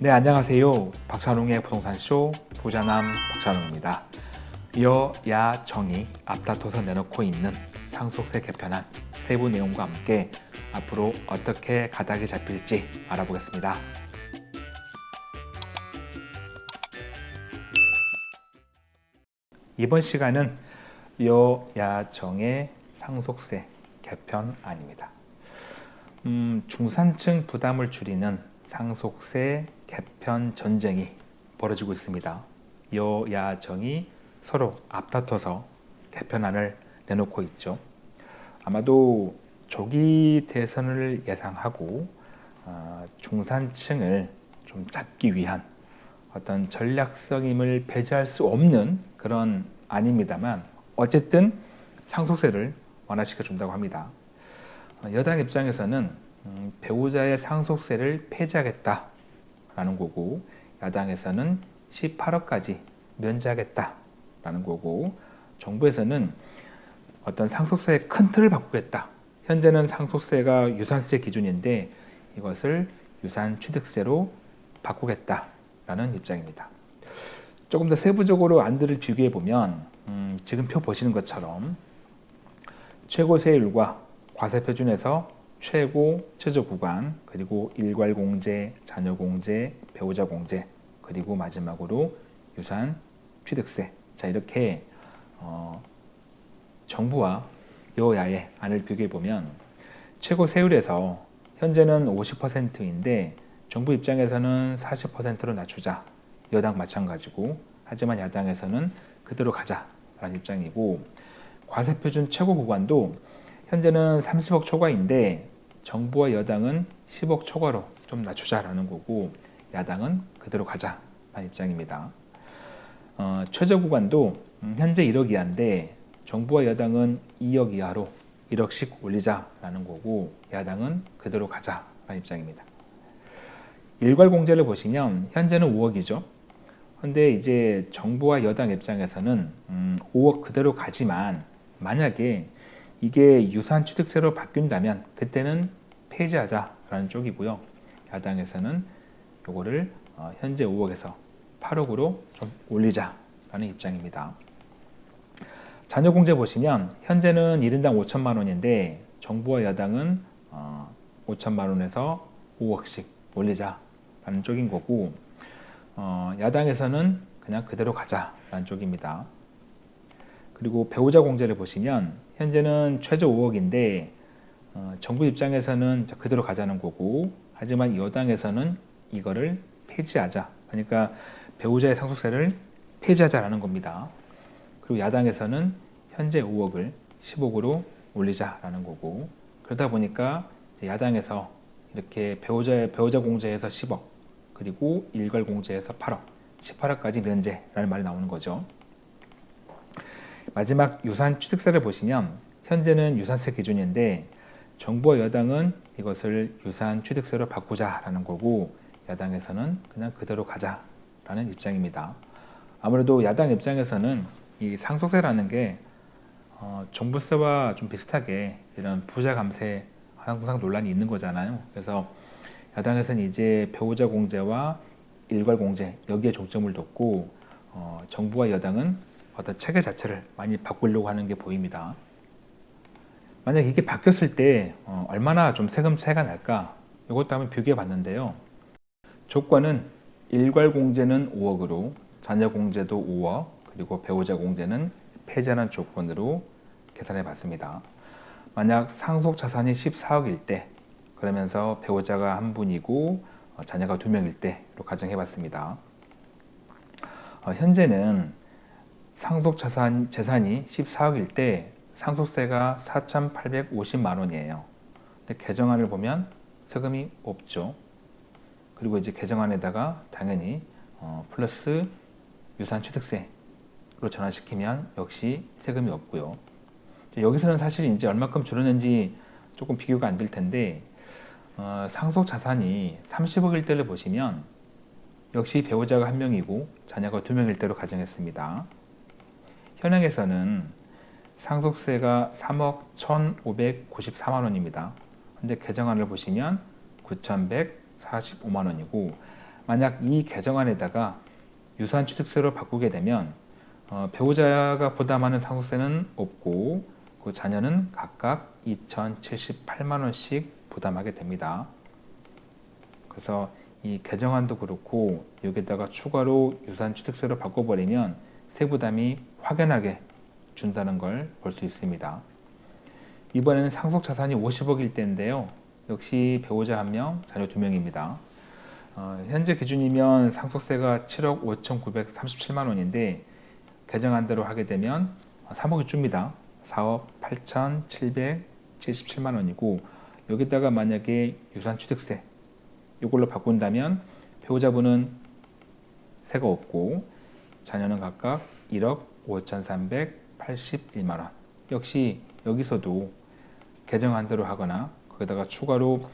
네, 안녕하세요. 박찬웅의 부동산쇼 부자남 박찬웅입니다. 여야 정이 앞다퉈서 내놓고 있는 상속세 개편안 세부 내용과 함께 앞으로 어떻게 가닥이 잡힐지 알아보겠습니다. 이번 시간은 여야 정의 상속세 개편안입니다. 음, 중산층 부담을 줄이는 상속세 개편 전쟁이 벌어지고 있습니다. 여야정이 서로 앞다퉈서 개편안을 내놓고 있죠. 아마도 조기 대선을 예상하고 어, 중산층을 좀 잡기 위한 어떤 전략성임을 배제할 수 없는 그런 아닙니다만 어쨌든 상속세를 완화시켜 준다고 합니다. 어, 여당 입장에서는 음, 배우자의 상속세를 폐지하겠다 라는 거고 야당에서는 18억까지 면제하겠다라는 거고 정부에서는 어떤 상속세의 큰 틀을 바꾸겠다. 현재는 상속세가 유산세 기준인데 이것을 유산 취득세로 바꾸겠다라는 입장입니다. 조금 더 세부적으로 안들을 비교해 보면 음, 지금 표 보시는 것처럼 최고 세율과 과세 표준에서 최고 최저 구간 그리고 일괄 공제, 자녀 공제, 배우자 공제 그리고 마지막으로 유산 취득세. 자 이렇게 어, 정부와 여야의 안을 비교해 보면 최고 세율에서 현재는 50%인데 정부 입장에서는 40%로 낮추자. 여당 마찬가지고 하지만 야당에서는 그대로 가자라는 입장이고 과세 표준 최고 구간도 현재는 30억 초과인데 정부와 여당은 10억 초과로 좀 낮추자라는 거고 야당은 그대로 가자라는 입장입니다. 어, 최저 구간도 음, 현재 1억 이하인데 정부와 여당은 2억 이하로 1억씩 올리자라는 거고 야당은 그대로 가자라는 입장입니다. 일괄 공제를 보시면 현재는 5억이죠. 근데 이제 정부와 여당 입장에서는 음, 5억 그대로 가지만 만약에 이게 유산 취득세로 바뀐다면 그때는 폐지하자라는 쪽이고요. 야당에서는 요거를 어, 현재 5억에서 8억으로 좀 올리자라는 입장입니다. 자녀 공제 보시면 현재는 1인당 5천만 원인데 정부와 여당은 어, 5천만 원에서 5억씩 올리자라는 쪽인 거고 어, 야당에서는 그냥 그대로 가자라는 쪽입니다. 그리고 배우자 공제를 보시면 현재는 최저 5억인데 어, 정부 입장에서는 그대로 가자는 거고 하지만 여당에서는 이거를 폐지하자 그러니까 배우자의 상속세를 폐지하자라는 겁니다. 그리고 야당에서는 현재 5억을 10억으로 올리자라는 거고 그러다 보니까 야당에서 이렇게 배우자 배우자 공제에서 10억 그리고 일괄 공제에서 8억 18억까지 면제라는 말이 나오는 거죠. 마지막 유산 취득세를 보시면 현재는 유산세 기준인데 정부와 여당은 이것을 유산 취득세로 바꾸자라는 거고 야당에서는 그냥 그대로 가자라는 입장입니다. 아무래도 야당 입장에서는 이 상속세라는 게 어, 종부세와 좀 비슷하게 이런 부자 감세 항상 논란이 있는 거잖아요. 그래서 야당에서는 이제 배우자 공제와 일괄 공제 여기에 중점을 뒀고 어, 정부와 여당은 어떤 체계 자체를 많이 바꾸려고 하는 게 보입니다. 만약 이게 바뀌었을 때 어, 얼마나 좀 세금 차이가 날까? 이것도 한번 비교해 봤는데요. 조건은 일괄 공제는 5억으로, 자녀 공제도 5억, 그리고 배우자 공제는 폐지하는 조건으로 계산해 봤습니다. 만약 상속 자산이 14억일 때, 그러면서 배우자가 한 분이고 어, 자녀가 두 명일 때로 가정해 봤습니다. 어, 현재는 상속 자산, 재산이 14억일 때 상속세가 4,850만 원이에요. 근데 개정안을 보면 세금이 없죠. 그리고 이제 개정안에다가 당연히 어, 플러스 유산 취득세로 전환시키면 역시 세금이 없고요. 여기서는 사실 이제 얼마큼 줄었는지 조금 비교가 안 될 텐데 어, 상속 자산이 30억일 때를 보시면 역시 배우자가 한 명이고 자녀가 두 명일 때로 가정했습니다. 현행에서는 상속세가 3억 1,594만 원입니다. 근데 개정안을 보시면 9,145만 원이고 만약 이 개정안에다가 유산 취득세로 바꾸게 되면 어, 배우자가 부담하는 상속세는 없고 그 자녀는 각각 2,078만 원씩 부담하게 됩니다. 그래서 이 개정안도 그렇고 여기다가 추가로 유산 취득세로 바꿔버리면 세 부담이 확연하게 준다는 걸 볼 수 있습니다. 이번에는 상속 자산이 50억일 때인데요. 역시 배우자 한 명, 자녀 두 명입니다. 어, 현재 기준이면 상속세가 7억 5,937만 원인데 개정안 대로 하게 되면 3억이 줍니다. 4억 8,777만 원이고 여기다가 만약에 유산 취득세 이걸로 바꾼다면 배우자분은 세가 없고 자녀는 각각 1억 5,381만 원. 역시 여기서도 개정안대로 하거나 거기다가 추가로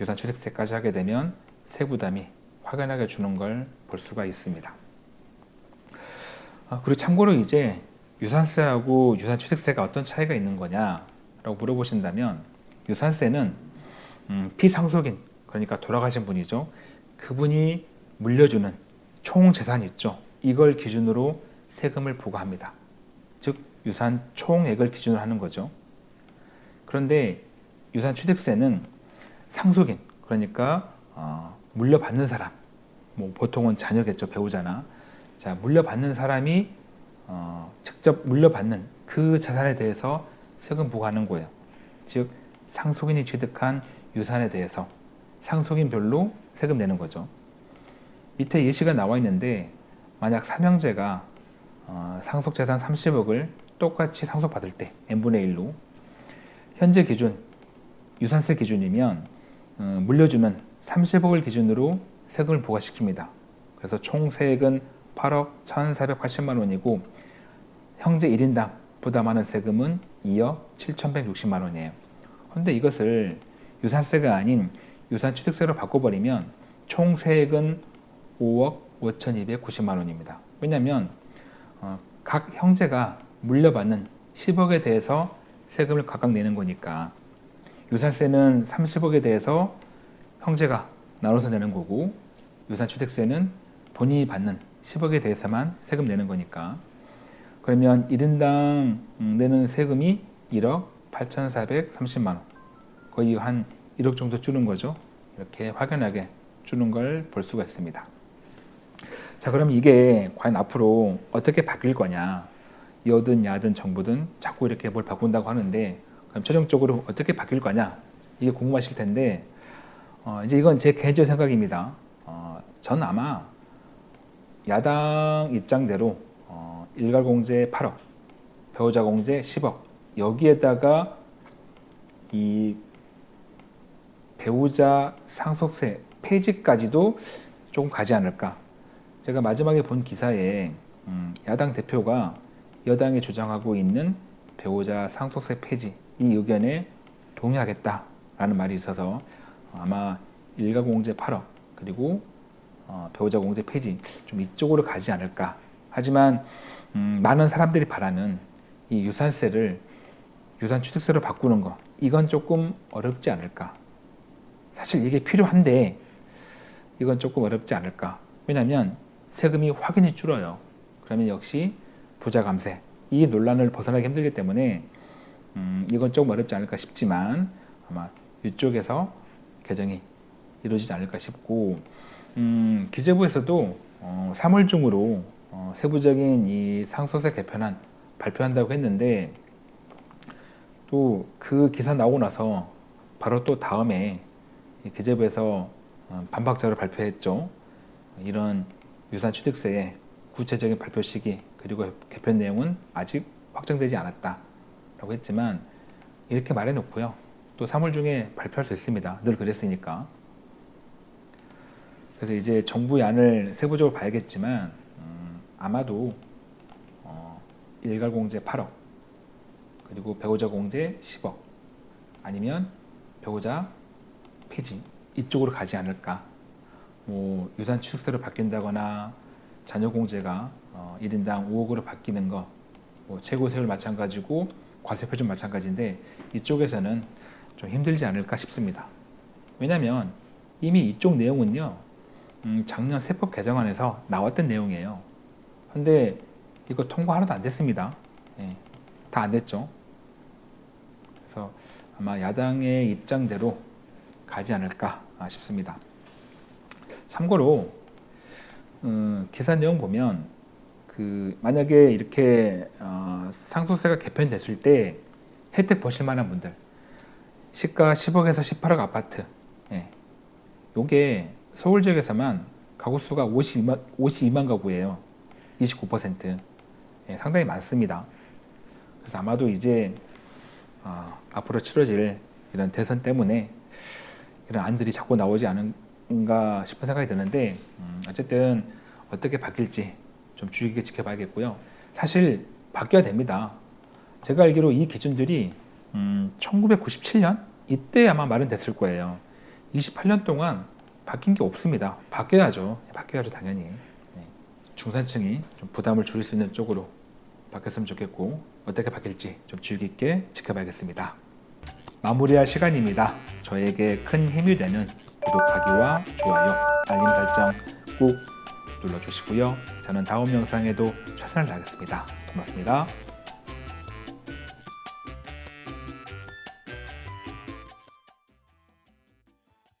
유산 취득세까지 하게 되면 세부담이 확연하게 주는 걸 볼 수가 있습니다. 아, 그리고 참고로 이제 유산세하고 유산 취득세가 어떤 차이가 있는 거냐라고 물어보신다면 유산세는 음, 피상속인 그러니까 돌아가신 분이죠. 그분이 물려주는 총 재산 있죠. 이걸 기준으로 세금을 부과합니다. 즉 유산 총액을 기준으로 하는 거죠. 그런데 유산 취득세는 상속인 그러니까 어, 물려받는 사람 뭐 보통은 자녀겠죠 배우자나 자 물려받는 사람이 어, 직접 물려받는 그 재산에 대해서 세금 부과하는 거예요. 즉 상속인이 취득한 유산에 대해서 상속인별로 세금 내는 거죠. 밑에 예시가 나와 있는데 만약 삼형제가 어, 상속재산 30억을 똑같이 상속받을 때 n분의 1로 현재 기준 유산세 기준이면 어, 물려주는 30억을 기준으로 세금을 부과시킵니다. 그래서 총 세액은 8억 1,480만 원이고 형제 1인당 부담하는 세금은 2억 7,160만 원이에요. 그런데 이것을 유산세가 아닌 유산취득세로 바꿔버리면 총 세액은 5억 5,290만 원입니다. 왜냐하면 어, 각 형제가 물려받는 10억에 대해서 세금을 각각 내는 거니까 유산세는 30억에 대해서 형제가 나눠서 내는 거고 유산취득세는 본인이 받는 10억에 대해서만 세금 내는 거니까 그러면 1인당 음, 내는 세금이 1억 8,430만 원 거의 한 1억 정도 주는 거죠. 이렇게 확연하게 주는 걸 볼 수가 있습니다. 자, 그럼 이게 과연 앞으로 어떻게 바뀔 거냐? 여든 야든 정부든 자꾸 이렇게 뭘 바꾼다고 하는데 그럼 최종적으로 어떻게 바뀔 거냐? 이게 궁금하실 텐데 어, 이제 이건 제 개인적인 생각입니다. 어, 전 아마 야당 입장대로 어, 일괄 공제 8억, 배우자 공제 10억 여기에다가 이 배우자 상속세 폐지까지도 조금 가지 않을까. 제가 마지막에 본 기사에 음, 야당 대표가 여당이 주장하고 있는 배우자 상속세 폐지 이 의견에 동의하겠다라는 말이 있어서 아마 일가 공제 8억 그리고 어, 배우자 공제 폐지 좀 이쪽으로 가지 않을까. 하지만 음, 많은 사람들이 바라는 이 유산세를 유산 취득세로 바꾸는 거 이건 조금 어렵지 않을까. 사실 이게 필요한데 이건 조금 어렵지 않을까. 왜냐하면 세금이 확연히 줄어요. 그러면 역시 부자 감세 이 논란을 벗어나기 힘들기 때문에 음, 이건 조금 어렵지 않을까 싶지만 아마 이쪽에서 개정이 이루어지지 않을까 싶고 음, 기재부에서도 어, 3월 중으로 어, 세부적인 이 상속세 개편안 발표한다고 했는데 또 그 기사 나오고 나서 바로 또 다음에 기재부에서 어, 반박 자료를 발표했죠. 이런 유산 취득세의 구체적인 발표 시기 그리고 개편 내용은 아직 확정되지 않았다라고 했지만 이렇게 말해놓고요. 또 3월 중에 발표할 수 있습니다. 늘 그랬으니까. 그래서 이제 정부의 안을 세부적으로 봐야겠지만 음, 아마도 어, 일괄 공제 8억 그리고 배우자 공제 10억 아니면 배우자 폐지 이쪽으로 가지 않을까. 뭐 유산 취득세로 바뀐다거나 자녀 공제가 어, 1인당 5억으로 바뀌는 거, 뭐 최고 세율 마찬가지고 과세 표준 마찬가지인데 이쪽에서는 좀 힘들지 않을까 싶습니다. 왜냐하면 이미 이쪽 내용은요 음, 작년 세법 개정안에서 나왔던 내용이에요. 근데 이거 통과 하나도 안 됐습니다. 예, 다안 됐죠. 그래서 아마 야당의 입장대로 가지 않을까 싶습니다. 참고로 음, 기사 내용 보면 그 만약에 이렇게 어, 상속세가 개편됐을 때 혜택 보실 만한 분들 시가 10억에서 18억 아파트 예. 요게 서울 지역에서만 가구 수가 52만, 52만 가구예요 29% 예, 상당히 많습니다 그래서 아마도 이제 어, 앞으로 치러질 이런 대선 때문에 이런 안들이 자꾸 나오지 않은 가 싶은 생각이 드는데 음, 어쨌든 어떻게 바뀔지 좀 주의 깊게 지켜봐야겠고요. 사실 바뀌어야 됩니다. 제가 알기로 이 기준들이 음, 1997년 이때 아마 마련됐을 거예요. 28년 동안 바뀐 게 없습니다. 바뀌어야죠. 바뀌어야죠 당연히. 네. 중산층이 좀 부담을 줄일 수 있는 쪽으로 바뀌었으면 좋겠고 어떻게 바뀔지 좀 주의 깊게 지켜봐야겠습니다. 마무리할 시간입니다. 저에게 큰 힘이 되는 구독하기와 좋아요, 알림 설정 꾹 눌러주시고요. 저는 다음 영상에도 최선을 다하겠습니다. 고맙습니다.